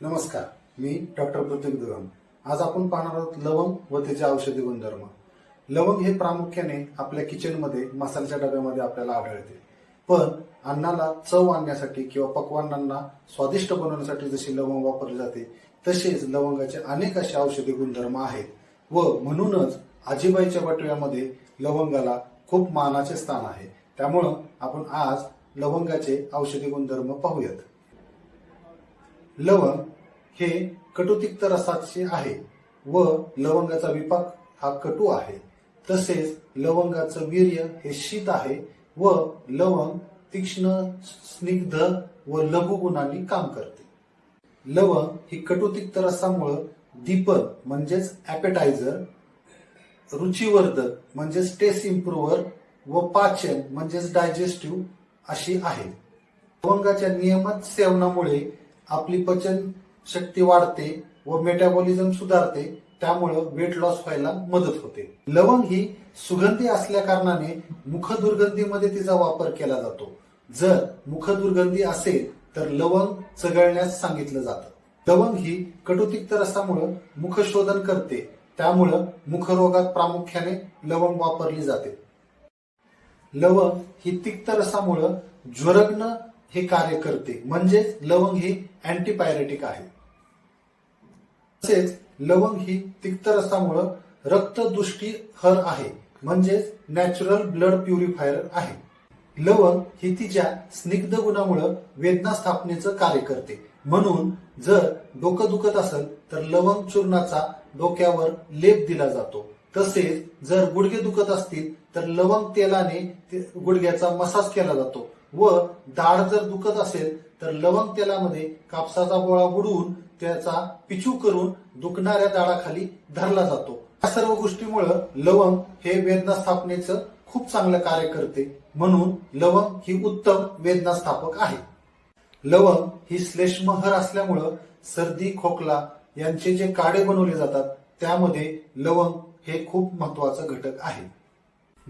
नमस्कार मी डॉक्टर प्रतीक दुरम. आज आपण पाहणार आहोत लवंग व त्याचे औषधी गुणधर्म. लवंग हे प्रामुख्याने आपल्या किचनमध्ये मसाल्याच्या डब्यामध्ये आपल्याला आढळते. पण अन्नाला चव आणण्यासाठी किंवा पक्वान्नांना स्वादिष्ट बनवण्यासाठी जशी लवंग वापरली जाते तसेच लवंगाचे अनेक असे औषधी गुणधर्म आहेत व म्हणूनच आजीबाईच्या बटव्यामध्ये लवंगाला खूप मानाचे स्थान आहे. त्यामुळं आपण आज लवंगाचे औषधी गुणधर्म पाहूयात. लवंग हे कटुतिक्त रसाचे आहे व लवंगाचा विपाक हा कटू आहे. तसेच लवंगाचं वीर्य हे शीत आहे व लवंग तीक्ष्ण स्निग्ध व लघु गुणांनी काम करते. लवंग ही कटुतिक्त रसामुळं दीपक म्हणजेच ॲपेटायझर रुचीवर्धक म्हणजेच टेस्ट इम्प्रूव्हर व पाचन म्हणजेच डायजेस्टिव्ह अशी आहे. लवंगाच्या नियमित सेवनामुळे आपली पचन शक्ती वाढते व मेटाबॉलिझम सुधारते त्यामुळं वेट लॉस व्हायला मदत होते. लवंग ही सुगंधी असल्या कारणाने मुखदुर्गंधीमध्ये तिचा वापर केला जातो. जर मुखदुर्गंधी असेल तर लवंग चघळण्यास सांगितलं जातं. लवंग ही कटुतिक्त रसामुळं मुखशोधन करते. त्यामुळं मुखरोगात प्रामुख्याने लवंग वापरली जाते. लवंग ही तिक्त रसामुळं ज्वरग्न हे कार्य करते. म्हणजेच लवंग ही अँटीपायरेटिक आहे. तसेच लवंग ही तिक्त रसामुळं रक्तदृष्टी हर आहे. म्हणजेच नॅचरल ब्लड प्युरिफायर आहे. लवंग ही तिच्या स्निग्ध गुणामुळं वेदना स्थापनेचं कार्य करते. म्हणून जर डोकं दुखत असेल तर लवंग चूर्णाचा डोक्यावर लेप दिला जातो. तसेच जर गुडघे दुखत असतील तर लवंग तेलाने ते गुडघ्याचा मसाज केला जातो. व दाढ जर दुखत असेल तर लवंग तेलामध्ये कापसाचा गोळा बुडवून त्याचा पिचू करून दुखणाऱ्या दाढाखाली धरला जातो. या सर्व गोष्टीमुळं लवंग हे वेदना स्थापनेचं खूप चांगलं कार्य करते. म्हणून लवंग ही उत्तम वेदना स्थापक आहे. लवंग ही श्लेष्महर असल्यामुळं सर्दी खोकला यांचे जे काडे बनवले जातात त्यामध्ये लवंग हे खूप महत्वाचं घटक आहे.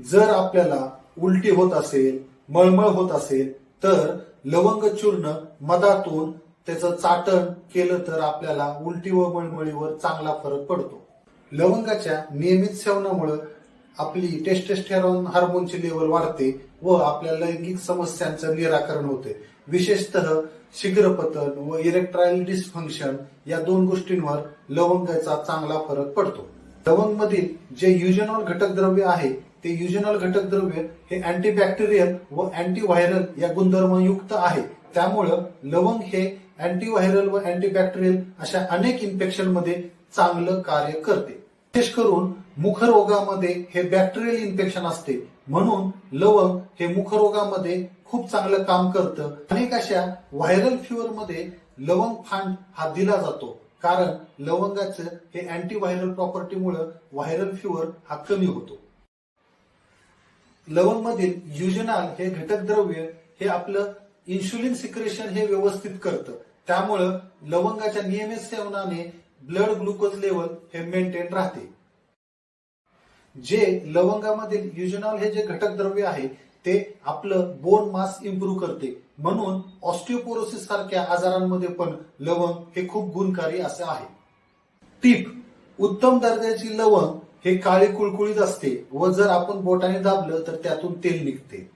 जर आपल्याला उलटी होत असेल मळमळ होत असेल तर लवंग चूर्ण मधातून त्याचं चाटण केलं तर आपल्याला उलटी व मळमळीवर चांगला फरक पडतो. लवंगाच्या नियमित सेवनामुळं आपली टेस्टेस्टेरॉन हार्मोनची लेवल वाढते व आपल्या लैंगिक समस्यांचं निराकरण होते. विशेषतः शीघ्रपतन व इरेक्ट्राईल डिस्फंक्शन या दोन गोष्टींवर लवंगाचा चांगला फरक पडतो. लवंग मधील जे युजनॉल घटक द्रव्य आहे ते युजनॉल घटक द्रव्य हे अँटीबॅक्टेरियल व अँटीव्हायरल या गुणधर्मयुक्त आहे. त्यामुळं लवंग हे अँटीव्हायरल व अँटीबॅक्टेरियल अशा अनेक इन्फेक्शनमध्ये चांगलं कार्य करते. विशेष करून मुखरोगामध्ये हे बॅक्टेरियल इन्फेक्शन असते. म्हणून लवंग हे मुखरोगामध्ये खूप चांगलं काम करतं. अनेक अशा व्हायरल फ्युअरमध्ये लवंग फांड हा दिला जातो. कारण लवंगाचं हे अँटीव्हायरल प्रॉपर्टीमुळं व्हायरल फिवर हा कमी होतो. लवंग मधील युजनाल हे घटक द्रव्य हे आपलं इन्शुलिन सिक्रेशन हे व्यवस्थित करतं. त्यामुळं लवंगाच्या नियमित सेवनाने ब्लड ग्लुकोज लेवल हे मेंटेन राहते. जे लवंगामधील युजनॉल हे जे घटक द्रव्य आहे ते आपलं बोन मास इम्प्रूव्ह करते. म्हणून ऑस्टिओपोरोसिस सारख्या आजारांमध्ये पण लवंग हे खूप गुणकारी असे आहे. टीप उत्तम दर्जाची लवंग हे काळी कुळकुळीत असते व जर आपण बोटाने दाबलं तर त्यातून तेल निघते.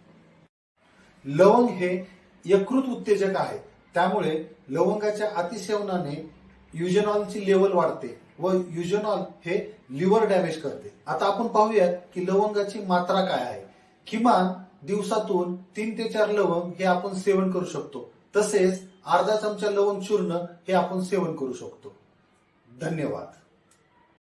लवंग हे यकृत उत्तेजक आहे. त्यामुळे लवंगाच्या अतिसेवनाने युजेनॉलची लेवल वाढते व युजनॉल हे लिव्हर डॅमेज करते. आता आपण पाहूयात की लवंगाची मात्रा काय आहे. किमान दिवसातून तीन ते चार लवंग हे आपण सेवन करू शकतो. तसेच अर्धा चमचा लवंग चूर्ण हे आपण सेवन करू शकतो. धन्यवाद.